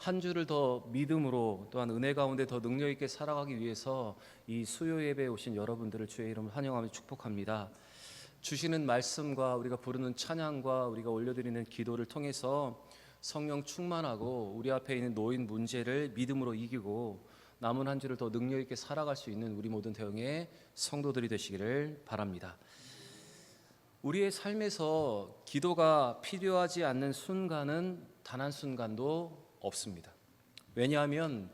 한 주를 더 믿음으로 또한 은혜 가운데 더 능력 있게 살아가기 위해서 이 수요 예배에 오신 여러분들을 주의 이름으로 환영하며 축복합니다. 주시는 말씀과 우리가 부르는 찬양과 우리가 올려드리는 기도를 통해서 성령 충만하고 우리 앞에 있는 노인 문제를 믿음으로 이기고 남은 한 주를 더 능력 있게 살아갈 수 있는 우리 모든 대형의 성도들이 되시기를 바랍니다. 우리의 삶에서 기도가 필요하지 않는 순간은 단 한 순간도 없습니다. 왜냐하면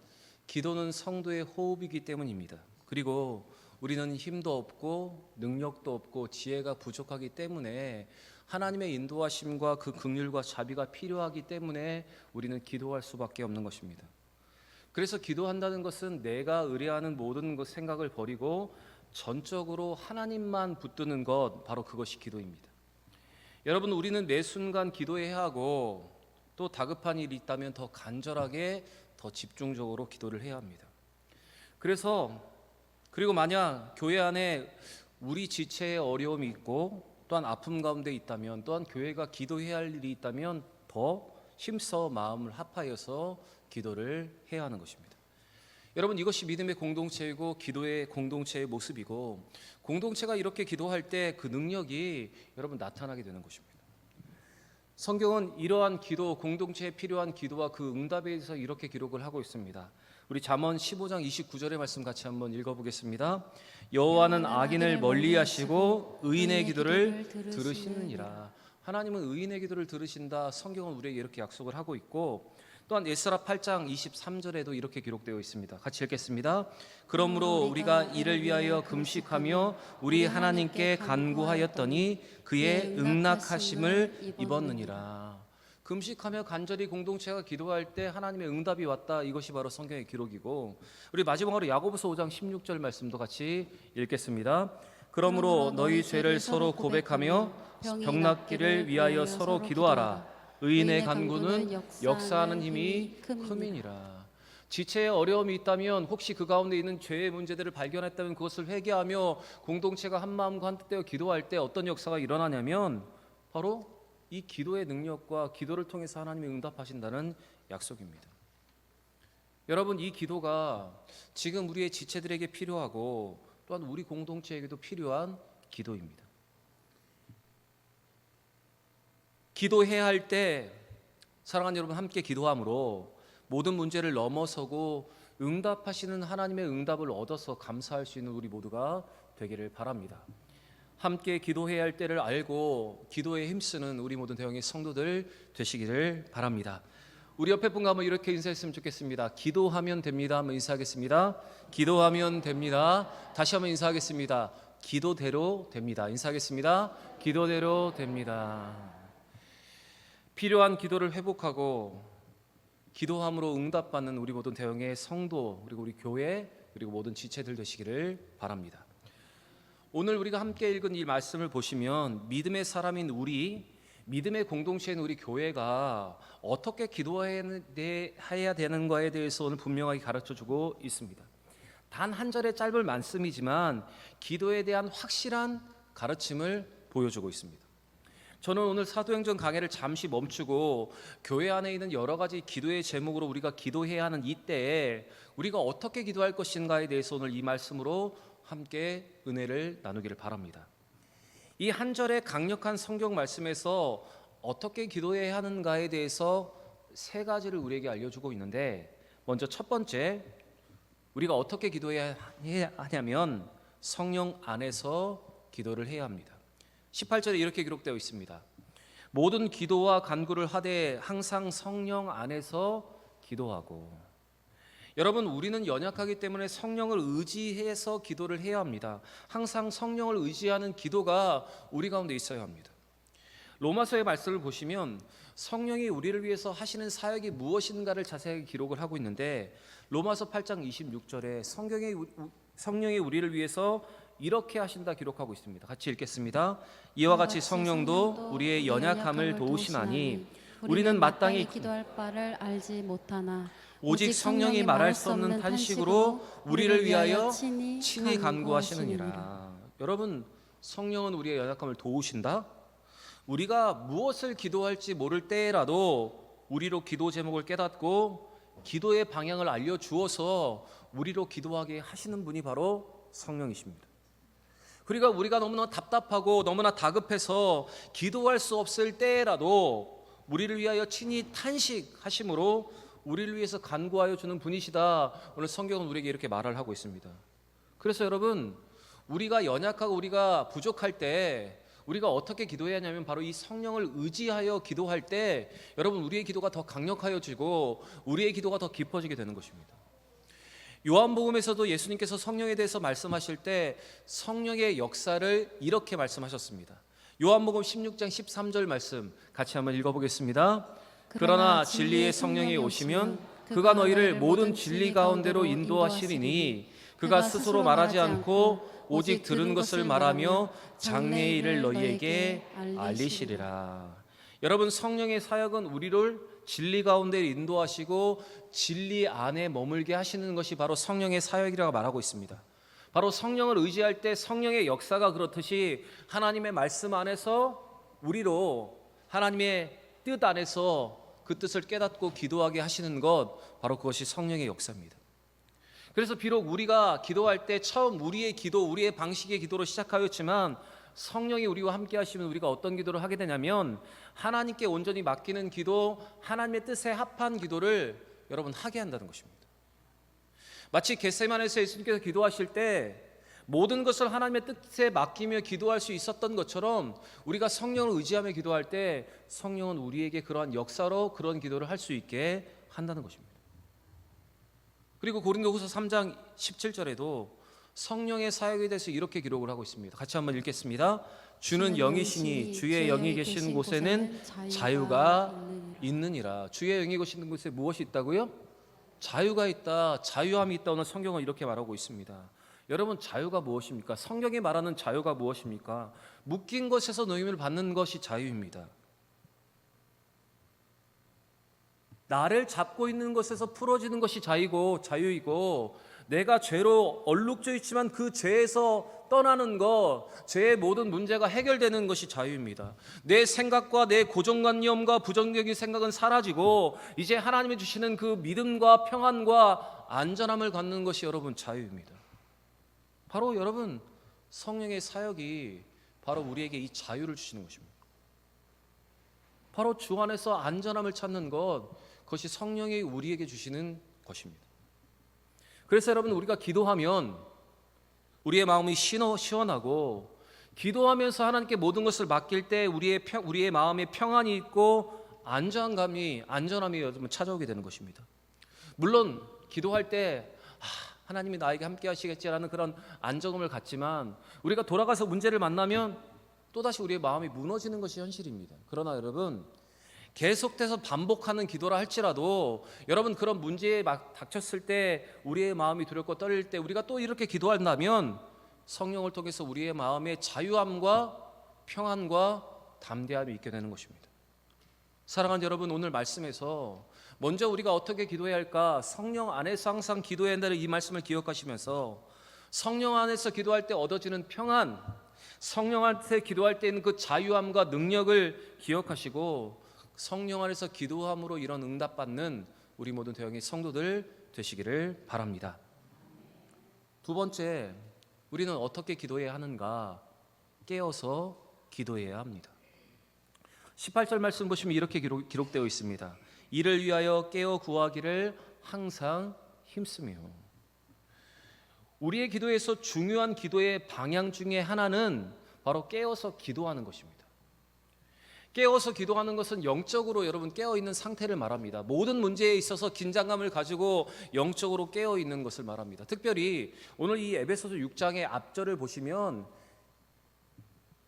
기도는 성도의 호흡이기 때문입니다. 그리고 우리는 힘도 없고 능력도 없고 지혜가 부족하기 때문에 하나님의 인도하심과 그 긍휼과 자비가 필요하기 때문에 우리는 기도할 수밖에 없는 것입니다. 그래서 기도한다는 것은 내가 의뢰하는 모든 것 생각을 버리고 전적으로 하나님만 붙드는 것 바로 그것이 기도입니다. 여러분 우리는 매 순간 기도해야 하고 또 다급한 일이 있다면 더 간절하게 더 집중적으로 기도를 해야 합니다. 그래서 그리고 만약 교회 안에 우리 지체에 어려움이 있고 또한 아픔 가운데 있다면 또한 교회가 기도해야 할 일이 있다면 더 힘써 마음을 합하여서 기도를 해야 하는 것입니다. 여러분 이것이 믿음의 공동체이고 기도의 공동체의 모습이고 공동체가 이렇게 기도할 때 그 능력이 여러분 나타나게 되는 것입니다. 성경은 이러한 기도 공동체에 필요한 기도와 그 응답에 대해서 이렇게 기록을 하고 있습니다. 우리 잠언 15장 29절의 말씀 같이 한번 읽어보겠습니다. 여호와는 악인을 멀리하시고 의인의 기도를 들으시느니라. 하나님은 의인의 기도를 들으신다. 성경은 우리에게 이렇게 약속을 하고 있고 또한 에스라 8장 23절에도 이렇게 기록되어 있습니다. 같이 읽겠습니다. 그러므로 우리가 이를 위하여 금식하며 우리 하나님께 간구하였더니 그의 응낙하심을 입었느니라. 금식하며 간절히 공동체가 기도할 때 하나님의 응답이 왔다. 이것이 바로 성경의 기록이고 우리 마지막으로 야고보서 5장 16절 말씀도 같이 읽겠습니다. 그러므로 너희 죄를 서로 고백하며 병 낫기를 위하여 서로 기도하라. 의인의 간구는 역사하는 힘이 큼이니라. 지체에 어려움이 있다면 혹시 그 가운데 있는 죄의 문제들을 발견했다면 그것을 회개하며 공동체가 한 마음과 한 뜻되어 기도할 때 어떤 역사가 일어나냐면 바로 이 기도의 능력과 기도를 통해서 하나님이 응답하신다는 약속입니다. 여러분 이 기도가 지금 우리의 지체들에게 필요하고 또한 우리 공동체에게도 필요한 기도입니다. 기도해야 할 때 사랑하는 여러분 함께 기도함으로 모든 문제를 넘어서고 응답하시는 하나님의 응답을 얻어서 감사할 수 있는 우리 모두가 되기를 바랍니다. 함께 기도해야 할 때를 알고 기도에 힘쓰는 우리 모든 대형의 성도들 되시기를 바랍니다. 우리 옆에 분과 한번 이렇게 인사했으면 좋겠습니다. 기도하면 됩니다. 한번 인사하겠습니다. 기도하면 됩니다. 다시 한번 인사하겠습니다. 기도대로 됩니다. 인사하겠습니다. 기도대로 됩니다. 필요한 기도를 회복하고 기도함으로 응답받는 우리 모든 대형의 성도 그리고 우리 교회 그리고 모든 지체들 되시기를 바랍니다. 오늘 우리가 함께 읽은 이 말씀을 보시면 믿음의 사람인 우리 믿음의 공동체인 우리 교회가 어떻게 기도해야 되는 거에 대해서 오늘 분명하게 가르쳐 주고 있습니다. 단 한 절의 짧은 말씀이지만 기도에 대한 확실한 가르침을 보여주고 있습니다. 저는 오늘 사도행전 강해를 잠시 멈추고 교회 안에 있는 여러 가지 기도의 제목으로 우리가 기도해야 하는 이때에 우리가 어떻게 기도할 것인가에 대해서 오늘 이 말씀으로 함께 은혜를 나누기를 바랍니다. 이 한 절의 강력한 성경 말씀에서 어떻게 기도해야 하는가에 대해서 세 가지를 우리에게 알려주고 있는데 먼저 첫 번째 우리가 어떻게 기도해야 하냐면 성령 안에서 기도를 해야 합니다. 18절에 이렇게 기록되어 있습니다. 모든 기도와 간구를 하되 항상 성령 안에서 기도하고 여러분 우리는 연약하기 때문에 성령을 의지해서 기도를 해야 합니다. 항상 성령을 의지하는 기도가 우리 가운데 있어야 합니다. 로마서의 말씀을 보시면 성령이 우리를 위해서 하시는 사역이 무엇인가를 자세하게 기록을 하고 있는데 로마서 8장 26절에 성경이 성령이 우리를 위해서 이렇게 하신다 기록하고 있습니다. 같이 읽겠습니다. 이와 같이 성령도 우리의 연약함을 도우시나니 우리는 마땅히 기도할 바를 알지 못하나 오직 성령이 말할 수 없는 탄식으로 우리를 위하여 친히 간구하시느니라. 여러분, 성령은 우리의 연약함을 도우신다. 우리가 무엇을 기도할지 모를 때라도 우리로 기도 제목을 깨닫고 기도의 방향을 알려 주어서 우리로 기도하게 하시는 분이 바로 성령이십니다. 그러니까 우리가 너무나 답답하고 너무나 다급해서 기도할 수 없을 때라도 우리를 위하여 친히 탄식하심으로 우리를 위해서 간구하여 주는 분이시다. 오늘 성경은 우리에게 이렇게 말을 하고 있습니다. 그래서 여러분 우리가 연약하고 우리가 부족할 때 우리가 어떻게 기도해야 하냐면 바로 이 성령을 의지하여 기도할 때 여러분 우리의 기도가 더 강력하여지고 우리의 기도가 더 깊어지게 되는 것입니다. 요한복음에서도 예수님께서 성령에 대해서 말씀하실 때 성령의 역사를 이렇게 말씀하셨습니다. 요한복음 16장 13절 말씀 같이 한번 읽어보겠습니다. 그러나 진리의 성령이 오시면 그가 너희를 모든 진리 가운데로 인도하시리니 그가 스스로 말하지 않고 오직 들은 것을 말하며 장래의 일을 너희에게 알리시리라. 여러분 성령의 사역은 우리를 진리 가운데 인도하시고 진리 안에 머물게 하시는 것이 바로 성령의 사역이라고 말하고 있습니다. 바로 성령을 의지할 때 성령의 역사가 그렇듯이 하나님의 말씀 안에서 우리로 하나님의 뜻 안에서 그 뜻을 깨닫고 기도하게 하시는 것 바로 그것이 성령의 역사입니다. 그래서 비록 우리가 기도할 때 처음 우리의 기도, 우리의 방식의 기도로 시작하였지만 성령이 우리와 함께 하시면 우리가 어떤 기도를 하게 되냐면 하나님께 온전히 맡기는 기도, 하나님의 뜻에 합한 기도를 여러분 하게 한다는 것입니다. 마치 겟세만에서 예수님께서 기도하실 때 모든 것을 하나님의 뜻에 맡기며 기도할 수 있었던 것처럼 우리가 성령을 의지하며 기도할 때 성령은 우리에게 그러한 역사로 그런 기도를 할 수 있게 한다는 것입니다. 그리고 고린도후서 3장 17절에도 성령의 사역에 대해서 이렇게 기록을 하고 있습니다. 같이 한번 읽겠습니다. 주는 영이시니 주의 영이 계신 곳에는 자유가 있느니라. 주의 영이 계신 곳에 무엇이 있다고요? 자유가 있다. 자유함이 있다. 오늘 성경은 이렇게 말하고 있습니다. 여러분 자유가 무엇입니까? 성경이 말하는 자유가 무엇입니까? 묶인 것에서 노임을 받는 것이 자유입니다. 나를 잡고 있는 것에서 풀어지는 것이 자유고 자유이고 내가 죄로 얼룩져 있지만 그 죄에서 떠나는 것, 죄의 모든 문제가 해결되는 것이 자유입니다. 내 생각과 내 고정관념과 부정적인 생각은 사라지고 이제 하나님이 주시는 그 믿음과 평안과 안전함을 갖는 것이 여러분 자유입니다. 바로 여러분 성령의 사역이 바로 우리에게 이 자유를 주시는 것입니다. 바로 주 안에서 안전함을 찾는 것, 그것이 성령이 우리에게 주시는 것입니다. 그래서 여러분 우리가 기도하면 우리의 마음이 시원하고 기도하면서 하나님께 모든 것을 맡길 때 우리의 평, 우리의 마음에 평안이 있고 안정감이 안전함이 여러분 찾아오게 되는 것입니다. 물론 기도할 때 아, 하나님이 나에게 함께 하시겠지라는 그런 안정감을 갖지만 우리가 돌아가서 문제를 만나면 또다시 우리의 마음이 무너지는 것이 현실입니다. 그러나 여러분 계속돼서 반복하는 기도라 할지라도 여러분 그런 문제에 막 닥쳤을 때 우리의 마음이 두렵고 떨릴 때 우리가 또 이렇게 기도한다면 성령을 통해서 우리의 마음에 자유함과 평안과 담대함이 있게 되는 것입니다. 사랑하는 여러분 오늘 말씀에서 먼저 우리가 어떻게 기도해야 할까 성령 안에서 항상 기도해야 한다는 이 말씀을 기억하시면서 성령 안에서 기도할 때 얻어지는 평안 성령 안에서 기도할 때 있는 그 자유함과 능력을 기억하시고 성령 안에서 기도함으로 이런 응답받는 우리 모든 대형의 성도들 되시기를 바랍니다. 두 번째, 우리는 어떻게 기도해야 하는가? 깨어서 기도해야 합니다. 18절 말씀 보시면 이렇게 기록, 기록되어 있습니다. 이를 위하여 깨어 구하기를 항상 힘쓰며 우리의 기도에서 중요한 기도의 방향 중에 하나는 바로 깨어서 기도하는 것입니다. 깨어서 기도하는 것은 영적으로 여러분 깨어 있는 상태를 말합니다. 모든 문제에 있어서 긴장감을 가지고 영적으로 깨어 있는 것을 말합니다. 특별히 오늘 이 에베소서 6장의 앞절을 보시면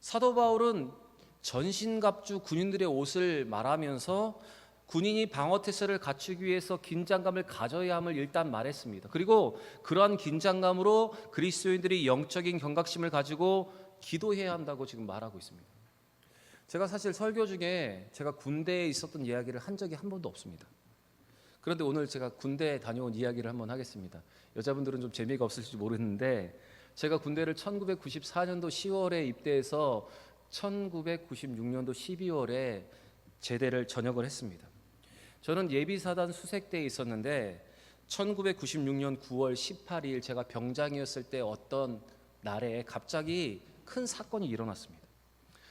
사도 바울은 전신갑주 군인들의 옷을 말하면서 군인이 방어 태세를 갖추기 위해서 긴장감을 가져야 함을 일단 말했습니다. 그리고 그러한 긴장감으로 그리스도인들이 영적인 경각심을 가지고 기도해야 한다고 지금 말하고 있습니다. 제가 사실 설교 중에 제가 군대에 있었던 이야기를 한 적이 한 번도 없습니다. 그런데 오늘 제가 군대 다녀온 이야기를 한번 하겠습니다. 여자분들은 좀 재미가 없을지 모르는데 제가 군대를 1994년도 10월에 입대해서 1996년도 12월에 제대를 전역을 했습니다. 저는 예비사단 수색대에 있었는데 1996년 9월 18일 제가 병장이었을 때 어떤 날에 갑자기 큰 사건이 일어났습니다.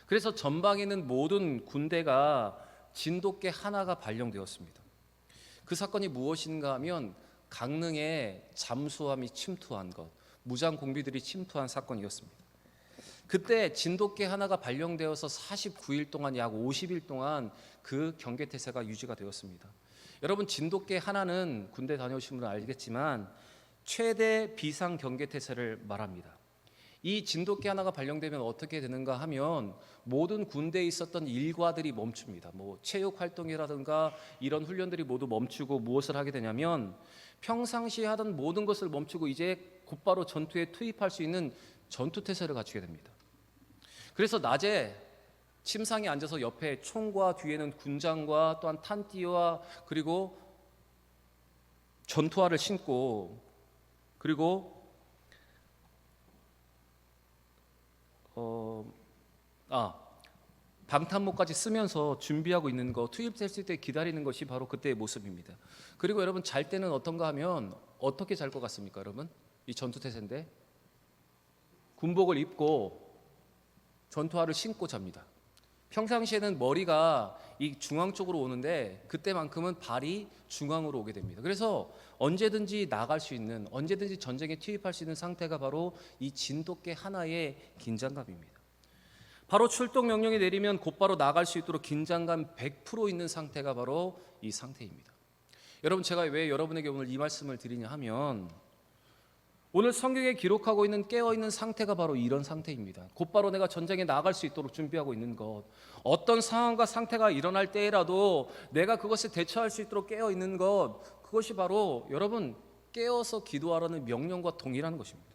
그래서 전방에 있는 모든 군대가 진돗개 하나가 발령되었습니다. 그 사건이 무엇인가 하면 강릉에 잠수함이 침투한 것, 무장 공비들이 침투한 사건이었습니다. 그때 진돗개 하나가 발령되어서 49일 동안 약 50일 동안 그 경계 태세가 유지가 되었습니다. 여러분 진돗개 하나는 군대 다녀오신 분은 알겠지만 최대 비상 경계 태세를 말합니다. 이 진돗개 하나가 발령되면 어떻게 되는가 하면 모든 군대에 있었던 일과들이 멈춥니다. 뭐 체육 활동이라든가 이런 훈련들이 모두 멈추고 무엇을 하게 되냐면 평상시 하던 모든 것을 멈추고 이제 곧바로 전투에 투입할 수 있는 전투 태세를 갖추게 됩니다. 그래서 낮에 침상에 앉아서 옆에 총과 뒤에는 군장과 또한 탄띠와 그리고 전투화를 신고 그리고 어, 아 방탄복까지 쓰면서 준비하고 있는 거 투입됐을 때 기다리는 것이 바로 그때의 모습입니다. 그리고 여러분 잘 때는 어떤가 하면 어떻게 잘 것 같습니까, 여러분? 이 전투 태세인데 군복을 입고 전투화를 신고 잡니다. 평상시에는 머리가 이 중앙 쪽으로 오는데 그때만큼은 발이 중앙으로 오게 됩니다. 그래서 언제든지 나갈 수 있는 언제든지 전쟁에 투입할 수 있는 상태가 바로 이 진돗개 하나의 긴장감입니다. 바로 출동 명령이 내리면 곧바로 나갈 수 있도록 긴장감 100% 있는 상태가 바로 이 상태입니다. 여러분 제가 왜 여러분에게 오늘 이 말씀을 드리냐 하면 오늘 성경에 기록하고 있는 깨어 있는 상태가 바로 이런 상태입니다. 곧바로 내가 전쟁에 나갈 수 있도록 준비하고 있는 것. 어떤 상황과 상태가 일어날 때라도 내가 그것을 대처할 수 있도록 깨어 있는 것. 그것이 바로 여러분 깨어서 기도하라는 명령과 동일한 것입니다.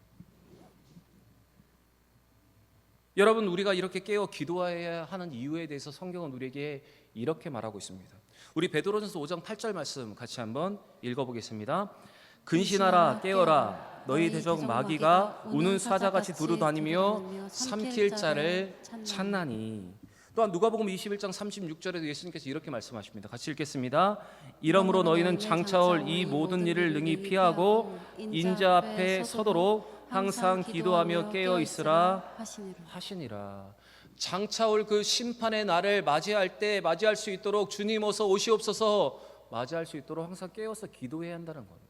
여러분 우리가 이렇게 깨어 기도해야 하는 이유에 대해서 성경은 우리에게 이렇게 말하고 있습니다. 우리 베드로전서 5장 8절 말씀 같이 한번 읽어 보겠습니다. 근신하라 깨어라 너희 대적 마귀가 우는 사자같이 두루다니며 삼킬 자를 찾나니 또한 누가복음 21장 36절에도 예수님께서 이렇게 말씀하십니다. 같이 읽겠습니다. 이러므로 너희는 장차올 이 모든 일을 능히 피하고 인자 앞에 서도록 항상 기도하며 깨어 있으라 하시니라. 장차올 그 심판의 날을 맞이할 때 맞이할 수 있도록 주님 어서 오시옵소서 맞이할 수 있도록 항상 깨어서 기도해야 한다는 겁니다.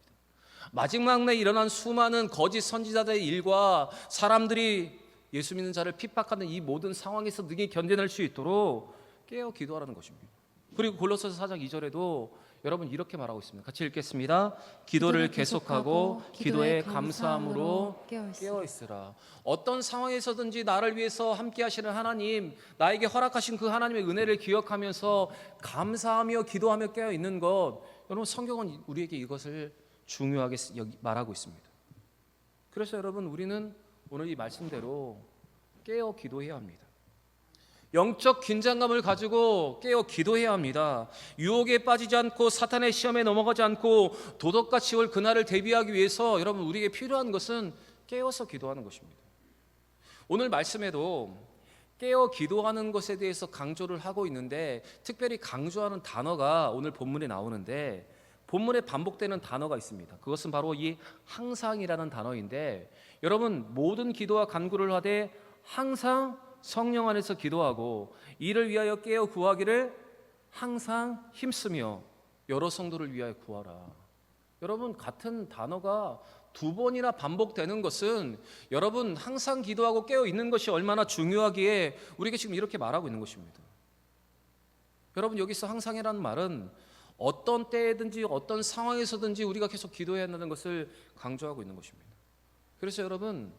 마지막 날 일어난 수많은 거짓 선지자들의 일과 사람들이 예수 믿는 자를 핍박하는 이 모든 상황에서 능히 견뎌낼 수 있도록 깨어 기도하라는 것입니다. 그리고 골로새서 4장 2절에도 여러분 이렇게 말하고 있습니다. 같이 읽겠습니다. 기도를 계속하고 기도에 감사함으로 깨어 있으라. 어떤 상황에서든지 나를 위해서 함께 하시는 하나님, 나에게 허락하신 그 하나님의 은혜를 기억하면서 감사하며 기도하며 깨어 있는 것. 여러분 성경은 우리에게 이것을 중요하게 말하고 있습니다. 그래서 여러분 우리는 오늘 이 말씀대로 깨어 기도해야 합니다. 영적 긴장감을 가지고 깨어 기도해야 합니다. 유혹에 빠지지 않고 사탄의 시험에 넘어가지 않고 도덕같이 올 그날을 대비하기 위해서 여러분 우리에게 필요한 것은 깨어서 기도하는 것입니다. 오늘 말씀에도 깨어 기도하는 것에 대해서 강조를 하고 있는데 특별히 강조하는 단어가 오늘 본문에 나오는데 본문에 반복되는 단어가 있습니다. 그것은 바로 이 항상이라는 단어인데 여러분 모든 기도와 간구를 하되 항상 성령 안에서 기도하고 이를 위하여 깨어 구하기를 항상 힘쓰며 여러 성도를 위하여 구하라. 여러분 같은 단어가 두 번이나 반복되는 것은 여러분 항상 기도하고 깨어 있는 것이 얼마나 중요하기에 우리가 지금 이렇게 말하고 있는 것입니다. 여러분 여기서 항상이라는 말은 어떤 때든지 어떤 상황에서든지 우리가 계속 기도해야 한다는 것을 강조하고 있는 것입니다. 그래서 여러분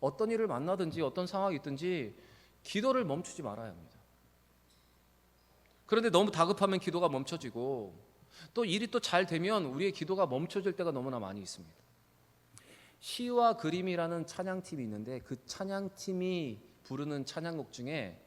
어떤 일을 만나든지 어떤 상황이 있든지 기도를 멈추지 말아야 합니다. 그런데 너무 다급하면 기도가 멈춰지고 또 일이 또 잘 되면 우리의 기도가 멈춰질 때가 너무나 많이 있습니다. 시와 그림이라는 찬양팀이 있는데 그 찬양팀이 부르는 찬양곡 중에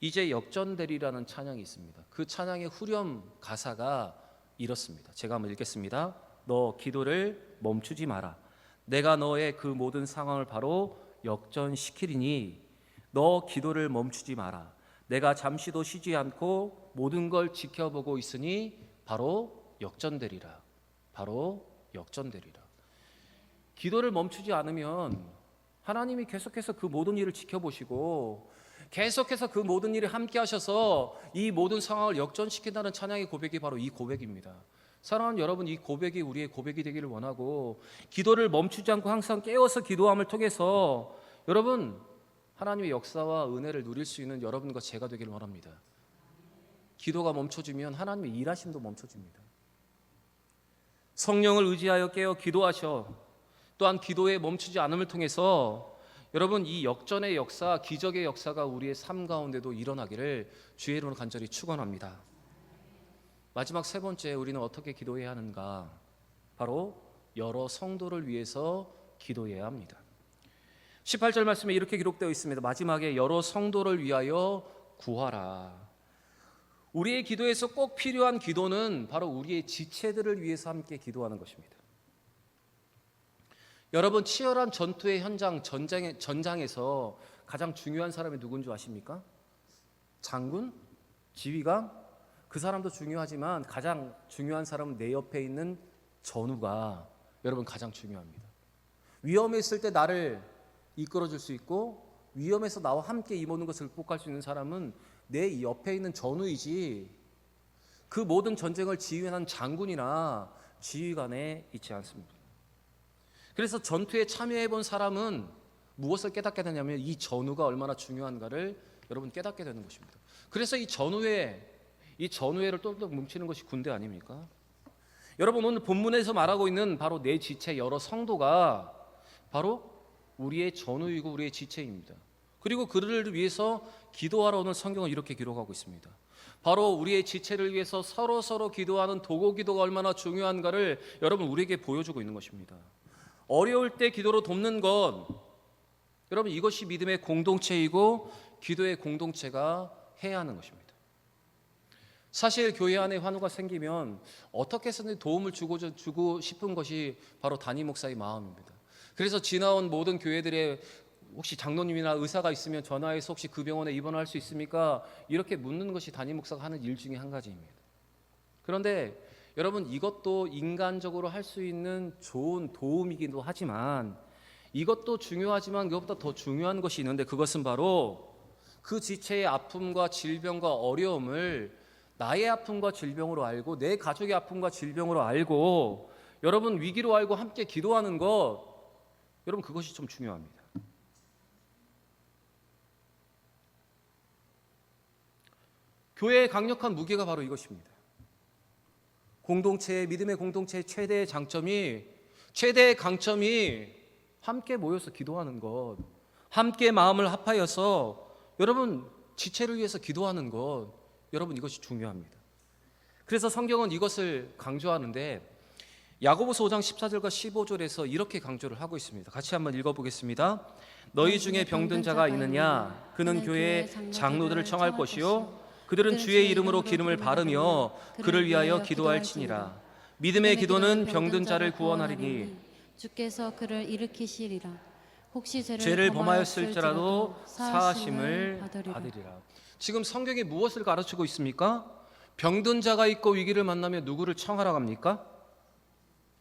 이제 역전되리라는 찬양이 있습니다. 그 찬양의 후렴 가사가 이렇습니다. 제가 한번 읽겠습니다. 너 기도를 멈추지 마라. 내가 너의 그 모든 상황을 바로 역전시키리니 너 기도를 멈추지 마라. 내가 잠시도 쉬지 않고 모든 걸 지켜보고 있으니 바로 역전되리라. 바로 역전되리라. 기도를 멈추지 않으면 하나님이 계속해서 그 모든 일을 지켜보시고 계속해서 그 모든 일을 함께 하셔서 이 모든 상황을 역전시킨다는 찬양의 고백이 바로 이 고백입니다. 사랑하는 여러분, 이 고백이 우리의 고백이 되기를 원하고 기도를 멈추지 않고 항상 깨어서 기도함을 통해서 여러분 하나님의 역사와 은혜를 누릴 수 있는 여러분과 제가 되기를 원합니다. 기도가 멈춰지면 하나님의 일하심도 멈춰집니다. 성령을 의지하여 깨어 기도하셔. 또한 기도에 멈추지 않음을 통해서 여러분 이 역전의 역사, 기적의 역사가 우리의 삶 가운데도 일어나기를 주의 이름으로 간절히 축원합니다. 마지막 세 번째 우리는 어떻게 기도해야 하는가? 바로 여러 성도를 위해서 기도해야 합니다. 18절 말씀에 이렇게 기록되어 있습니다. 마지막에 여러 성도를 위하여 구하라. 우리의 기도에서 꼭 필요한 기도는 바로 우리의 지체들을 위해서 함께 기도하는 것입니다. 여러분 치열한 전투의 현장 전장에, 전장에서 가장 중요한 사람이 누군지 아십니까? 장군, 지휘관 그 사람도 중요하지만 가장 중요한 사람은 내 옆에 있는 전우가 여러분 가장 중요합니다. 위험했을 때 나를 이끌어 줄 수 있고 위험해서 나와 함께 이 모든 것을 극복할 수 있는 사람은 내 옆에 있는 전우이지 그 모든 전쟁을 지휘하는 장군이나 지휘관에 있지 않습니다. 그래서 전투에 참여해 본 사람은 무엇을 깨닫게 되냐면 이 전우가 얼마나 중요한가를 여러분 깨닫게 되는 것입니다. 그래서 이 전우회 이 전우회를 똘똘 뭉치는 것이 군대 아닙니까? 여러분 오늘 본문에서 말하고 있는 바로 내 지체 여러 성도가 바로 우리의 전우이고 우리의 지체입니다. 그리고 그들을 위해서 기도하러 오는 성경을 이렇게 기록하고 있습니다. 바로 우리의 지체를 위해서 서로 서로 기도하는 도고 기도가 얼마나 중요한가를 여러분 우리에게 보여주고 있는 것입니다. 어려울 때 기도로 돕는 것 여러분 이것이 믿음의 공동체이고 기도의 공동체가 해야 하는 것입니다. 사실 교회 안에 환우가 생기면 어떻게 해서든 도움을 주고 주고 싶은 것이 바로 담임 목사의 마음입니다. 그래서 지나온 모든 교회들의 혹시 장로님이나 의사가 있으면 전화해서 혹시 그 병원에 입원할 수 있습니까? 이렇게 묻는 것이 담임 목사가 하는 일 중에 한 가지입니다. 그런데 여러분 이것도 인간적으로 할 수 있는 좋은 도움이기도 하지만 이것도 중요하지만 그것보다 더 중요한 것이 있는데 그것은 바로 그 지체의 아픔과 질병과 어려움을 나의 아픔과 질병으로 알고 내 가족의 아픔과 질병으로 알고 여러분 위기로 알고 함께 기도하는 것 여러분 그것이 좀 중요합니다. 교회의 강력한 무게가 바로 이것입니다. 공동체의 믿음의 공동체의 최대의 장점이 최대의 강점이 함께 모여서 기도하는 것, 함께 마음을 합하여서 여러분 지체를 위해서 기도하는 것, 여러분 이것이 중요합니다. 그래서 성경은 이것을 강조하는데 야고보서 5장 14절과 15절에서 이렇게 강조를 하고 있습니다. 같이 한번 읽어보겠습니다. 너희 중에 병든 자가 있느냐? 그는 교회 장로들을 청할 것이요. 그들은 주의 이름으로 기름을 바르며 그를 위하여 기도할지니라. 믿음의 기도는 병든 자를 구원하리니 주께서 그를 일으키시리라. 혹시 죄를, 죄를 범하였을지라도 사하심을. 받으리라. 지금 성경이 무엇을 가르치고 있습니까? 병든 자가 있고 위기를 만나면 누구를 청하라 합니까?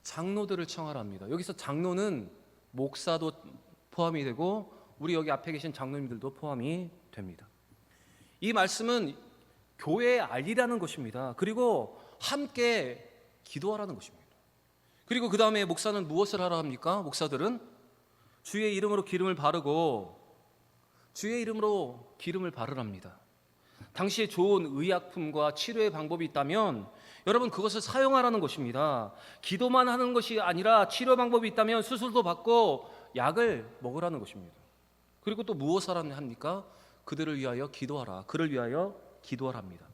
장로들을 청하라 합니다. 여기서 장로는 목사도 포함이 되고 우리 여기 앞에 계신 장로님들도 포함이 됩니다. 이 말씀은 교회에 알리라는 것입니다. 그리고 함께 기도하라는 것입니다. 그리고 그 다음에 목사는 무엇을 하라 합니까? 목사들은 주의 이름으로 기름을 바르고 주의 이름으로 기름을 바르랍니다. 당시에 좋은 의약품과 치료의 방법이 있다면 여러분 그것을 사용하라는 것입니다. 기도만 하는 것이 아니라 치료 방법이 있다면 수술도 받고 약을 먹으라는 것입니다. 그리고 또 무엇을 합니까? 그들을 위하여 기도하라. 그를 위하여 기도하랍니다.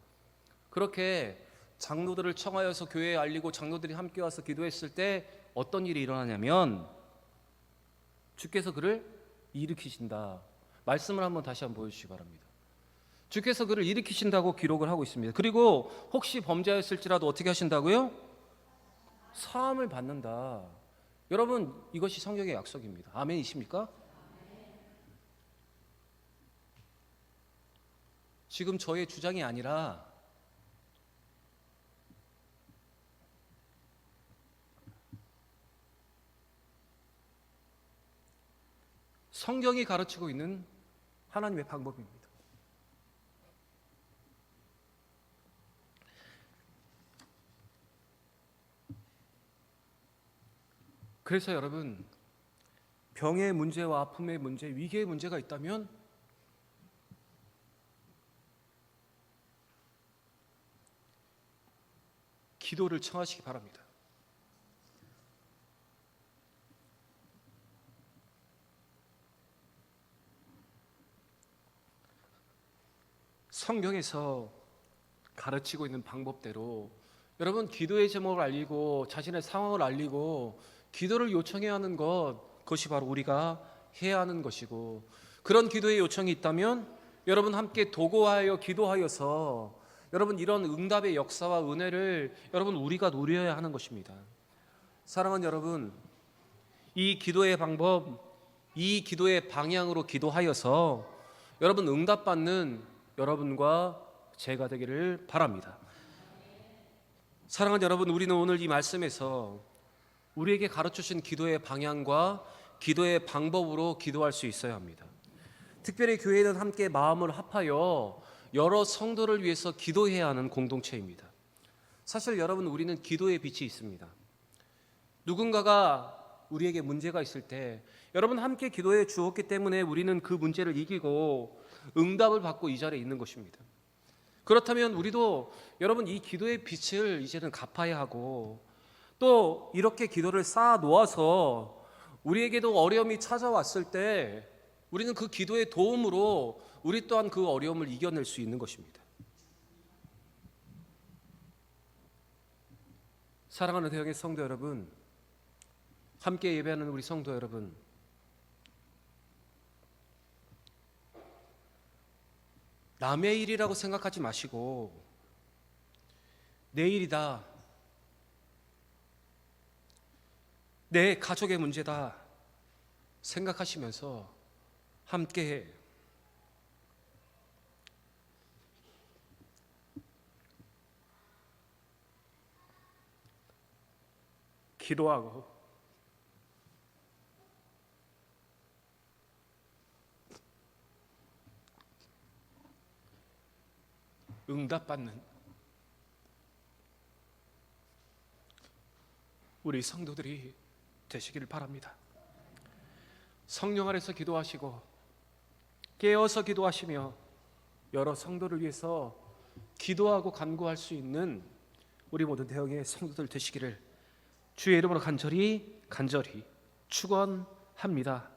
그렇게 장로들을 청하여서 교회에 알리고 장로들이 함께 와서 기도했을 때 어떤 일이 일어나냐면 주께서 그를 일으키신다. 말씀을 한번 다시 한번 보여주시기 바랍니다. 주께서 그를 일으키신다고 기록을 하고 있습니다. 그리고 혹시 범죄하였을지라도 어떻게 하신다고요? 사함을 받는다. 여러분 이것이 성경의 약속입니다. 아멘이십니까? 지금 저의 주장이 아니라 성경이 가르치고 있는 하나님의 방법입니다. 그래서 여러분 병의 문제와 아픔의 문제, 위기의 문제가 있다면 기도를 청하시기 바랍니다. 성경에서 가르치고 있는 방법대로 여러분 기도의 제목을 알리고 자신의 상황을 알리고 기도를 요청해야 하는 것 그것이 바로 우리가 해야 하는 것이고 그런 기도의 요청이 있다면 여러분 함께 도구하여 기도하여서 여러분 이런 응답의 역사와 은혜를 여러분 우리가 누려야 하는 것입니다. 사랑하는 여러분, 이 기도의 방법, 이 기도의 방향으로 기도하여서 여러분 응답받는 여러분과 제가 되기를 바랍니다. 사랑하는 여러분, 우리는 오늘 이 말씀에서 우리에게 가르쳐 주신 기도의 방향과 기도의 방법으로 기도할 수 있어야 합니다. 특별히 교회는 함께 마음을 합하여 여러 성도를 위해서 기도해야 하는 공동체입니다. 사실 여러분 우리는 기도의 빛이 있습니다. 누군가가 우리에게 문제가 있을 때 여러분 함께 기도해 주었기 때문에 우리는 그 문제를 이기고 응답을 받고 이 자리에 있는 것입니다. 그렇다면 우리도 여러분 이 기도의 빛을 이제는 갚아야 하고 또 이렇게 기도를 쌓아 놓아서 우리에게도 어려움이 찾아왔을 때 우리는 그 기도의 도움으로 우리 또한 그 어려움을 이겨낼 수 있는 것입니다. 사랑하는 대형의 성도 여러분, 함께 예배하는 우리 성도 여러분, 남의 일이라고 생각하지 마시고 내 일이다. 내 가족의 문제다. 생각하시면서 함께 기도하고 응답받는 우리 성도들이 되시기를 바랍니다. 성령 안에서 기도하시고 깨어서 기도하시며 여러 성도를 위해서 기도하고 간구할 수 있는 우리 모든 대형의 성도들 되시기를 주의 이름으로 간절히 간절히 축원합니다.